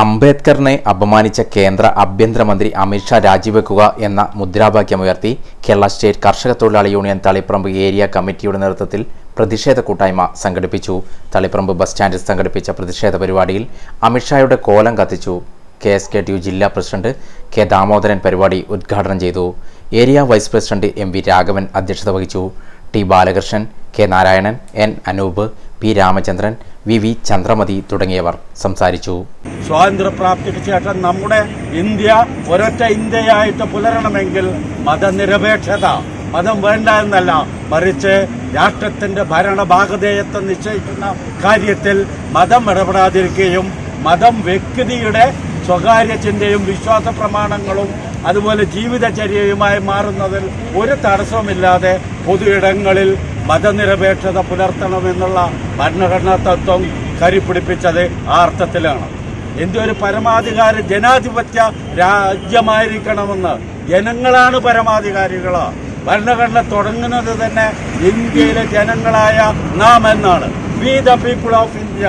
അംബേദ്കറിനെ അപമാനിച്ച കേന്ദ്ര ആഭ്യന്തരമന്ത്രി അമിത്ഷാ രാജിവെക്കുക എന്ന മുദ്രാവാക്യമുയർത്തി കേരള സ്റ്റേറ്റ് കർഷക തൊഴിലാളി യൂണിയൻ തളിപ്പറമ്പ് ഏരിയ കമ്മിറ്റിയുടെ നേതൃത്വത്തിൽ പ്രതിഷേധ കൂട്ടായ്മ സംഘടിപ്പിച്ചു. തളിപ്പറമ്പ് ബസ് സ്റ്റാൻഡിൽ സംഘടിപ്പിച്ച പ്രതിഷേധ പരിപാടിയിൽ അമിത്ഷായുടെ കോലം കത്തിച്ചു. K S K T U ജില്ലാ പ്രസിഡന്റ് കെ ദാമോദരൻ പരിപാടി ഉദ്ഘാടനം ചെയ്തു. Area vice president M V Raghavan അധ്യക്ഷത വഹിച്ചു. T Balakrishnan K Narayanan N Anoop P Ramachandran V V Chandramathi തുടങ്ങിയവർ സംസാരിച്ചു. സ്വാതന്ത്ര്യപ്രാപ്തിക്ക് ശേഷം നമ്മുടെ ഇന്ത്യ ഒരൊറ്റ ഇന്ത്യയായിട്ട് പുലരണമെങ്കിൽ മതനിരപേക്ഷത മതം വേണ്ട എന്നല്ല മറിച്ച് രാഷ്ട്രത്തിന്റെ ഭരണഭാഗധേയത്വം നിശ്ചയിക്കുന്ന കാര്യത്തിൽ മതം ഇടപെടാതിരിക്കുകയും മതം വ്യക്തിയുടെ സ്വകാര്യ ചിന്തയും വിശ്വാസ പ്രമാണങ്ങളും അതുപോലെ ജീവിതചര്യയുമായി മാറുന്നതിൽ ഒരു തടസ്സവുമില്ലാതെ പൊതു ഇടങ്ങളിൽ മതനിരപേക്ഷത പുലർത്തണമെന്നുള്ള ഭരണഘടനാ തത്വം കരിപ്പിടിപ്പിച്ചത് ആ അർത്ഥത്തിലാണ്. ഇന്ത്യ ഒരു പരമാധികാര ജനാധിപത്യ രാജ്യമായിരിക്കണമെന്ന് ജനങ്ങളാണ് പരമാധികാരികൾ ഭരണഘടന തുടങ്ങുന്നത് തന്നെ ഇന്ത്യയിലെ ജനങ്ങളായ നാം എന്നാണ് we the people of India